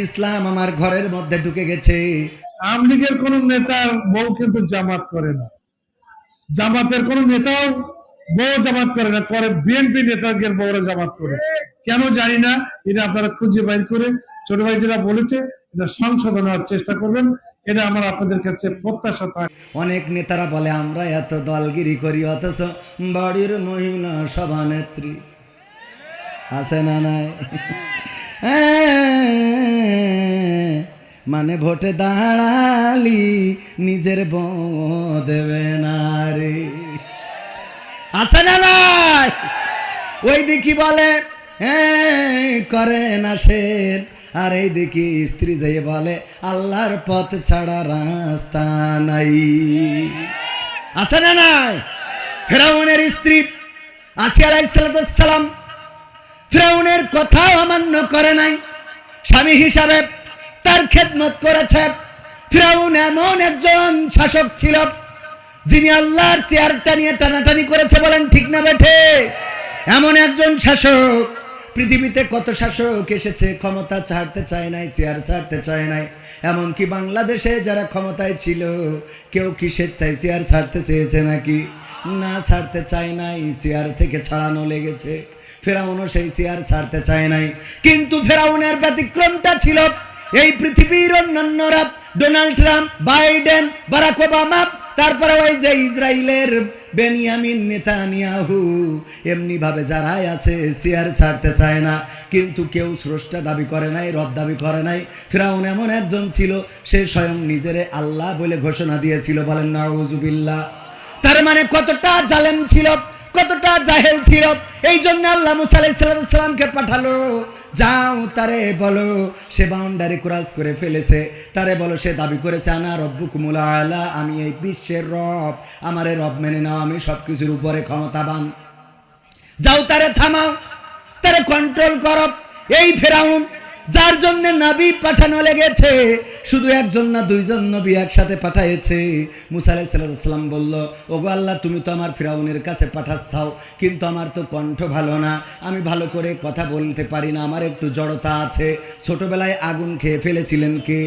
ইসলাম আমার ঘরের মধ্যে ঢুকে গেছে। আওয়ামী লীগের কোন নেতার বউ কিন্তু জামাত করে না। জামাতের কোন নেতাও বউ জামাত করে না করে বিএনপি নেতাদের বউরা জামাত করে। কেন জানি না এটা আপনারা খুঁজে বাইর করে ছোট ভাই যেটা বলেছে এটা সংশোধন হওয়ার চেষ্টা করবেন। এটা আমার আপনাদের কাছে প্রত্যাশা থাকে। অনেক নেতারা বলে আমরা এত দলগিরি করি অথচ বাড়ির মহিলা সভানেত্রী। আছে না নাই? মানে ভোটে দাঁড়ালি নিজের দেবে না রে আছে না নাই? ওই দেখি বলে "এই, করে না সে আর এই দেখি স্ত্রী যে বলে আল্লাহর পথ ছাড়া রাস্তা নাই। আছে না নাই? ফেরাউনের স্ত্রী আসিয়া আলাইসালাম ফেরাউনের কথাও অমান্য করে নাই। স্বামী হিসাবে তার খেদমত করেছে। ফেরাউন এমন একজন শাসক ছিল, যিনি আল্লাহর চেয়ারটা নিয়ে টানাটানি করেছে বলেন ঠিক না বেঠে? এমন একজন শাসক, পৃথিবীতে কত শাসক এসেছে, ক্ষমতা ছাড়তে চায় নাই, চেয়ার ছাড়তে চায় নাই। এমনকি বাংলাদেশে যারা ক্ষমতায় ছিল, কেউ কি স্বেচ্ছায় চেয়ার ছাড়তে চেয়েছে নাকি? না ছাড়তে চায় নাই, চেয়ার থেকে ছাড়ানো লেগেছে। ফেরাউনও সেই চেয়ার ছাড়তে চায় নাই। কিন্তু ফেরাউনের ব্যতিক্রমটা ছিল এই পৃথিবীর অন্যান্যরা Donald Trump, Biden, Barack Obama, তারপরে ওই যে ইসরায়েলের বেনিয়ামিন নেতানিয়াহু এমনি ভাবে যারাই আছে চেয়ার ছাড়তে চায় না। কিন্তু কেউ স্রষ্টা দাবি করে নাই, রব দাবি করে নাই। ফিরাউন এমন একজন ছিল, সে স্বয়ং নিজেরে আল্লাহ বলে ঘোষণা দিয়েছিল, বলেন নাউজুবিল্লাহ তার মানে কতটা জালেম ছিল কতটা জাহেল ছিল? এই জন্য আল্লাহ মুসা আলাইসালামকে পাঠালো। যাও তারে বলো, সে বাউন্ডারি ক্রস করে ফেলেছে। তারে বলো, সে দাবি করেছে, আনা রব্বুকুমুল আলা, আমি এই বিশ্বের রব। আমারে রব মেনে নাও, আমি সব কিছুর উপরে ক্ষমতাবান। যাও তারে থামাও, তারে কন্ট্রোল করো। এই ফেরাউন যার জন্য নাবি পাঠানো লেগেছে, শুধু একজন না, দুইজন নবী একসাথে পাঠাইছে মুসা আলাইসাল্লাম বলল, ওগো আল্লাহ, তুমি তো আমার ফেরাউনের কাছে পাঠাচ্ছাও, কিন্তু আমার তো কণ্ঠ ভালো না। আমি ভালো করে কথা বলতে পারি না, আমার একটু জড়তা আছে। ছোটবেলায় আগুন খেয়ে ফেলেছিলেন কে?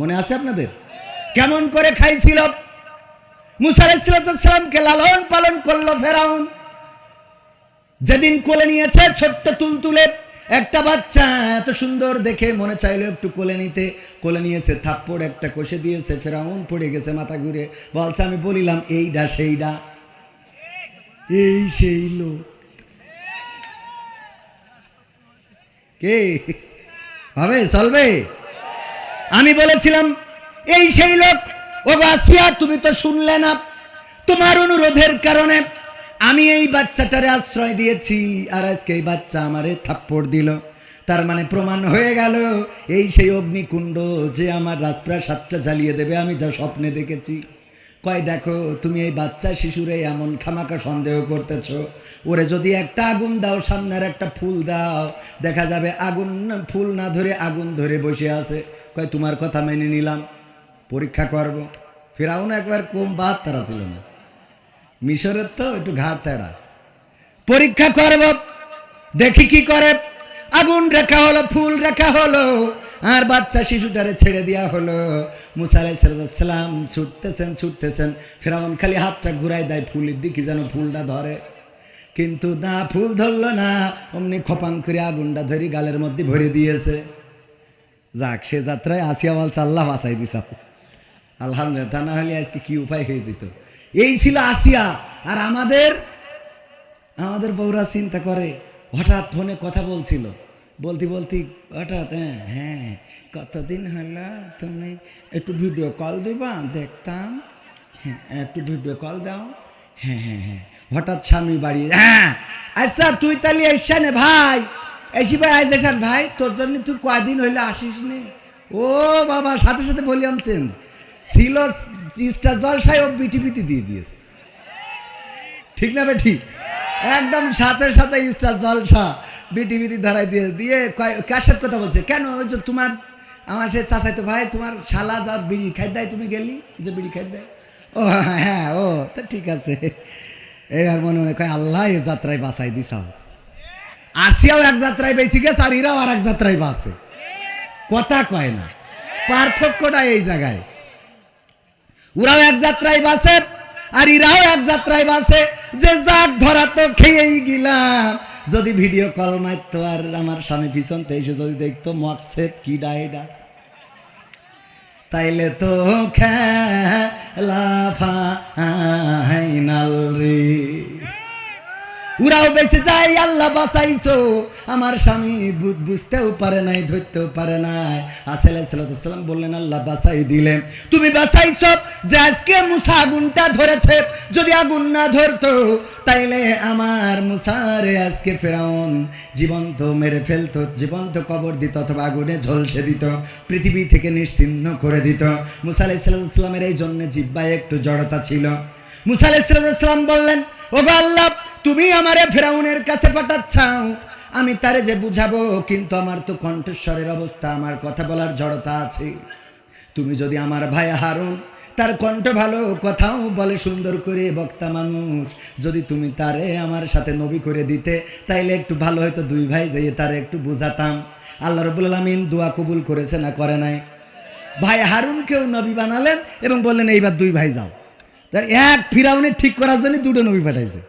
মনে আছে আপনাদের? কেমন করে খাইছিল? মুসা আলাইসাল্লামকে লালন পালন করল ফেরাউন। যেদিন কোলে নিয়েছে ছোট্ট তুলতুলে একটা বাচ্চা এত সুন্দর দেখে মনে চাইলো একটু কোলে নিতে। কোলে নিয়েছে থাপ্পড়, একটা কষে দিয়েছে, ফেরাউন পড়ে গেছে মাথা ঘুরে। বলছে, আমি বলিলাম, এইডা, সেইডা। এই সেই লোক। কে? হবে? চলবে? আমি বলেছিলাম, এই সেই লোক। ও আসিয়া, তুমি তো শুনলে না। তোমার অনুরোধের কারণে আমি এই বাচ্চাটারে আশ্রয় দিয়েছি, আর আজকে এই বাচ্চা আমারে থাপ্পড় দিল। তার মানে প্রমাণ হয়ে গেল, এই সেই অগ্নিকুণ্ড যে আমার রাজপ্রাসাদটা জ্বালিয়ে দেবে, আমি যা স্বপ্নে দেখেছি। কয়, দেখো, তুমি এই বাচ্চা শিশুরে এমন খামাকা সন্দেহ করতেছ। ওরে যদি একটা আগুন দাও, সামনের একটা ফুল দাও, দেখা যাবে আগুন না- ফুল না ধরে আগুন ধরে বসে আছে। কয়, তোমার কথা মেনে নিলাম, পরীক্ষা করব। ফেরাউন একবার কম বাদ তারা ছিল না। মিশরের তো একটু ঘাট তেড়া পরীক্ষা করব, দেখি কি করে। আগুন রেখা হলো, ফুল রেখা হলো, আর বাচ্চা শিশুটারে ছেড়ে দেওয়া হলো। মুসা আলাইসালাম ছুটতেছেন ছুটতেছেন। ফেরাউন খালি হাতটা ঘুরাই দেয়, ফুলের দিকে যেন ফুলটা ধরে। কিন্তু না, ফুল ধরলো না, অমনি খপাং করে আগুনটা ধরি গালের মধ্যে ভরে দিয়েছে। যাক, সে যাত্রায় আসিয়া বলছে, আল্লাহ বাসাই দিস আলহামদুলিল্লাহ না হলে আজকে কি উপায় হয়ে যেত? এই ছিল আসিয়া। আর আমাদের আমাদের বউরা চিন্তা করে, হঠাৎ ফোনে কথা বলছিল। বলতে বলতে হঠাৎ হ্যাঁ হ্যাঁ কতদিন হলো তুমি একটু ভিডিও কল দিবা, দেখতাম। হ্যাঁ একটু ভিডিও কল দাও। হ্যাঁ হ্যাঁ হ্যাঁ হঠাৎ স্বামী বাড়ি হ্যাঁ আচ্ছা তুই তাহলে এসছে নে ভাই। এসি ভাই আজ দেখার ভাই, তোর জন্য তুই কয়দিন হইলে আসিস নে? ও বাবা, সাথে সাথে ভলিউম চেঞ্জ। ছিল স্টার জলসায় ও বিটিপিটি দিয়ে দিয়েছে। ঠিক না ঠিক? একদম সাথে সাথে স্টার জলসা বিটি বিটি ধরাই দিয়ে দিয়ে কয়- কার সাথে কথা বলছে। কেন? ওই যে তোমার আমার সে চাচাইতো ভাই, তোমার শালা যার বিড়ি খাই দেয়, তুমি গেলি? যে বিড়ি খাই দেয়। ও হ্যাঁ ও, তা ঠিক আছে। এবার মনে মনে কয়, আল্লাহ, এ যাত্রায় বাঁচাই দিছাও আসিয়াও এক যাত্রায় বেশি গেছে, আর ইরাও আর এক যাত্রায় বাঁচে। কথা কয় না। পার্থক্যটা এই জায়গায়। ওরাও এক যাত্রায় বাসে, আর ইরাও এক যাত্রায় বাসে। যে যাক ধরা তো খেয়েই গেলাম। যদি ভিডিও কল মারতো, আর আমার স্বামী পিছন এসে যদি দেখতো মকসেদ কি ডাইডা তাইলে তো খেলা উরাও বেঁচে যায়, আল্লাহ বাঁচাইছো। আমার স্বামী বুঝতেও পারে নাই, ধরতেও পারে নাই। আসেল সালাম বললেন, আল্লাহ বাঁচাই দিলেন। তুমি বাঁচাইছ যে আজকে মুসা আগুনটা ধরেছে। যদি আগুন না ধরতো, তাইলে আমার মুসারে আজকে ফেরাউন জীবন্ত মেরে ফেলতো, জীবন্ত কবর দিত অথবা আগুনে ঝলসে দিত, পৃথিবী থেকে নিশ্চিহ্ন করে দিত। মুসা আলাইসাল্লামের এই জন্য জিব্বায় একটু জড়তা ছিল। মুসা আলাইসাল্লাম বললেন ও আল্লাহ তুমি আমারে ফেরাউনের কাছে পাঠাচ্ছাও, আমি তারে যে বুঝাবো, কিন্তু আমার তো কণ্ঠস্বরের অবস্থা, আমার কথা বলার জড়তা আছে। তুমি যদি আমার ভাই হারুন, তার কণ্ঠ ভালো কথাও বলে সুন্দর করে বক্তা মানুষ, যদি তুমি তারে আমার সাথে নবী করে দিতে, তাইলে একটু ভালো হয়তো দুই ভাই যেয়ে তারে একটু বুঝাতাম। আল্লাহ রবুল আলমিন দোয়া কবুল করেছে না করে নাই? ভাই হারুনকেও নবী বানালেন এবং বললেন, এইবার দুই ভাই যাও। এক ফিরাউনের ঠিক করার জন্য দুটো নবী পাঠাইছে।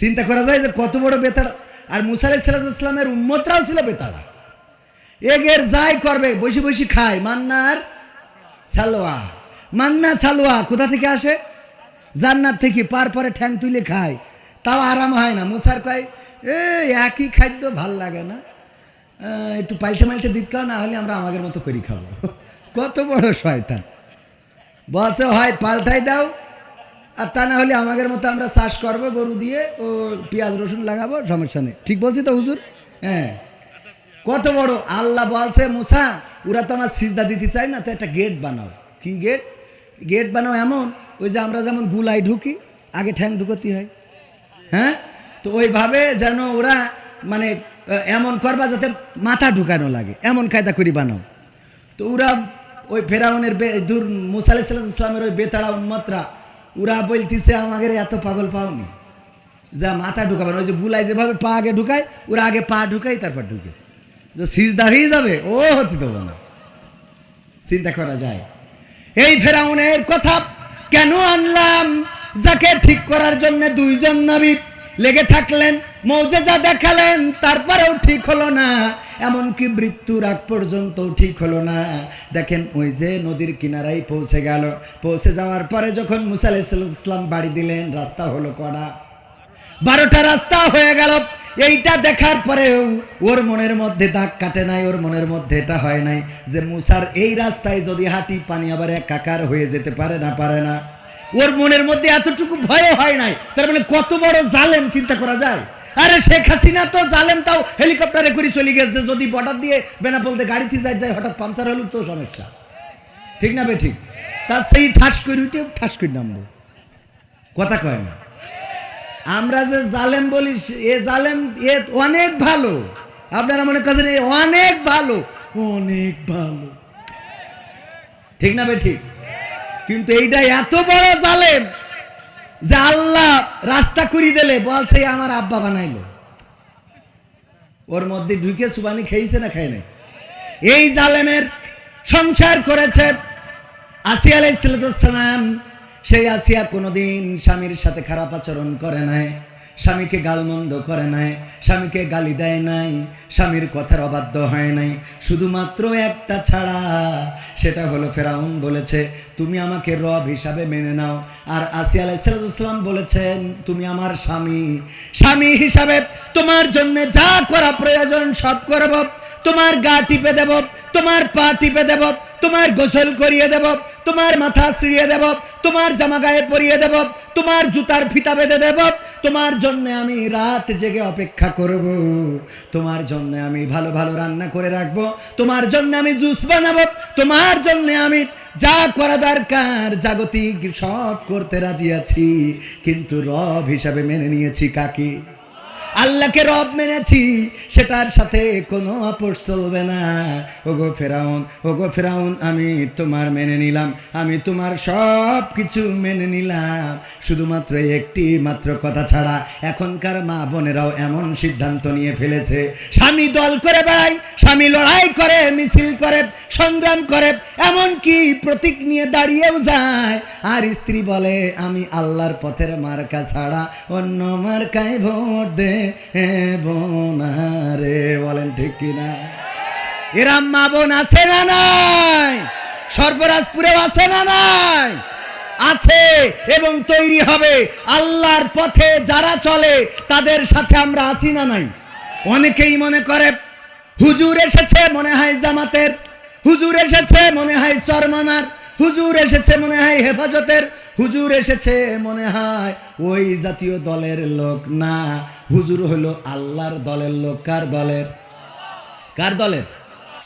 চিন্তা করা যায় যে কত বড় বেতাড়া। আর মুসা ইসলামের উম্মতরাও ছিল বেতাড়া। এগের যাই করবে, বসে বসে খায়। মান্নার সালোয়া। মান্না সালোয়া কোথা থেকে আসে? জান্নাত থেকে পার পরে ঠ্যাং তুলে খায়। তাও আরাম হয় না। মুসার কয় এ একই খাদ্য ভালো লাগে না। একটু পাল্টে মাল্টে দিত খাও, না হলে আমরা আমাদের মতো করি খাব। কত বড় শয়তান। বলছে, হয়, পাল্টাই দাও আর তা না হলে আমাদের মতো আমরা চাষ করব, গরু দিয়ে ও পেঁয়াজ, রসুন লাগাবো, সমস্যা নেই। ঠিক বলছি তো হুজুর? হ্যাঁ। কত বড়? আল্লাহ বলছে, মুসা, ওরা তো আমার সিজদা দিতে চায় না, তো একটা গেট বানাও। কি গেট? গেট বানাও এমন, ওই যে আমরা যেমন গুলাই ঢুকি, আগে ঠ্যাং ঢুকতি হয়। হ্যাঁ? তো ওইভাবে যেন ওরা মানে এমন করবা যাতে মাথা ঢুকানো লাগে, এমন কায়দা করি বানাও। তো ওরা ওই ফেরাউনের দূর মুসা আলাইসাল্লাম ইসলামের ওই বেতাড়া উম্মতরা ওরা বলতিছে আমাকে এত পাগল পাওনি। যা মাথা ঢুকাবে ওই যে গুলাই যেভাবে পা আগে ঢুকায় ওরা আগে পা ঢুকাই তারপর ঢুকে। যে সিজদা হয়ে যাবে, ও হতে দেবো না। চিন্তা করা যায়। এই ফেরাউনের কথা কেন আনলাম? যাকে ঠিক করার জন্য দুইজন নবী লেগে থাকলেন, মৌজেজা দেখালেন, তারপরেও ঠিক হলো না। এমনকি মৃত্যুর আগ পর্যন্ত ঠিক হলো না। দেখেন ওই যে নদীর কিনারাই পৌঁছে গেল। পৌঁছে যাওয়ার পরে যখন মুসা আলাইসাল্লাম ইসলাম বাড়ি দিলেন, রাস্তা হলো কড়া। বারোটা রাস্তা হয়ে গেল। এইটা দেখার পরেও ওর মনের মধ্যে দাগ কাটে নাই, ওর মনের মধ্যে এটা হয় নাই যে মুসার এই রাস্তায় যদি হাঁটি পানি আবার একাকার হয়ে যেতে পারে না পারে না। ওর মনের মধ্যে এতটুকু ভয় হয় নাই। তার মানে কত বড় জালেম চিন্তা করা যায়? আরে শেখ হাসিনা তো জালেম তাও হেলিকপ্টারে করে চলে গেছে। যদি বর্ডার দিয়ে বেনাপোলতে গাড়িতে যায় যায় হঠাৎ পাঞ্চার হলো তো সমস্যা। ঠিক না বে ঠিক? তার সেই ঠাস করে উঠে ঠাস করে নামবো। কথা কয় না। আমরা যে জালেম বলি এ জালেম এ অনেক ভালো। আপনারা মনে করছেন এ অনেক ভালো? অনেক ভালো। ঠিক না বে ঠিক? কিন্তু এইটা এত বড় জালেম যে আল্লাহ রাস্তা করি দিলে, বলছে আমার আব্বা বানাইলো। ওর মধ্যে ঢুকে সুবানি খেয়েছে না খায় নাই? এই জালেমের সংসার করেছে আসিয়া সেই আসিয়া কোনোদিন স্বামীর সাথে খারাপ আচরণ করে নাই। স্বামীকে গালমন্দ করে নাই, স্বামীকে গালি দেয় নাই, স্বামীর কথার অবাধ্য হয় নাই। শুধুমাত্র একটা ছাড়া, সেটা হলো ফেরাউন বলেছে, তুমি আমাকে রব হিসাবে মেনে নাও। আর আসিয়া আলাইসালাম বলেছেন, তুমি আমার স্বামী। স্বামী হিসাবে তোমার জন্য যা করা প্রয়োজন সব করব। তোমার গা টিপে দেব, তোমার পা টিপে দেব, তোমার গোসল করিয়ে দেব, তোমার মাথা ছিঁড়িয়ে দেব, তোমার জামা গায়ে পরিয়ে দেব, তোমার জুতার ফিতা বেঁধে দেব তোমার জন্য আমি রাত জেগে অপেক্ষা করব। তোমার জন্য আমি ভালো ভালো রান্না করে রাখব। তোমার জন্য আমি জুস বানাবো। তোমার জন্য আমি যা করা দরকার জাগতিক সব করতে রাজি আছি। কিন্তু রব হিসাবে মেনে নিয়েছি কাকে। আল্লাহকে রব মেনেছি, সেটার সাথে কোনো আপোষ চলবে না। ওগো ফেরাউন ওগো ফেরাউন, আমি তোমার মেনে নিলাম, আমি তোমার সব কিছু মেনে নিলাম। শুধুমাত্র একটি মাত্র কথা ছাড়া এখনকার মা বোনেরাও এমন সিদ্ধান্ত নিয়ে ফেলেছে। স্বামী দল করে বেড়ায় স্বামী লড়াই করে, মিছিল করে, সংগ্রাম করে এমন কি প্রতীক নিয়ে দাঁড়িয়েও যায়। আর স্ত্রী বলে, আমি আল্লাহর পথের মার্কা ছাড়া অন্য মার্কায় ভোট দে বোনারে বলেন ঠিক কিনা? এরাম মা বোন আছে না নাই? সর্বরাজপুরে আছে না নাই? আছে এবং তৈরি হবে। আল্লাহর পথে যারা চলে, তাদের সাথে আমরা আছি না নাই? অনেকেই মনে করে, হুজুর এসেছে মনে হয় জামাতের। হুজুর এসেছে মনে হয় চরমানার। হুজুর এসেছে মনে হয় হেফাজতের। হুজুর এসেছে, মনে হয় ওই জাতীয় দলের লোক না। হুজুর হলো আল্লাহর দলের লোক, কার দলের? কার দলের?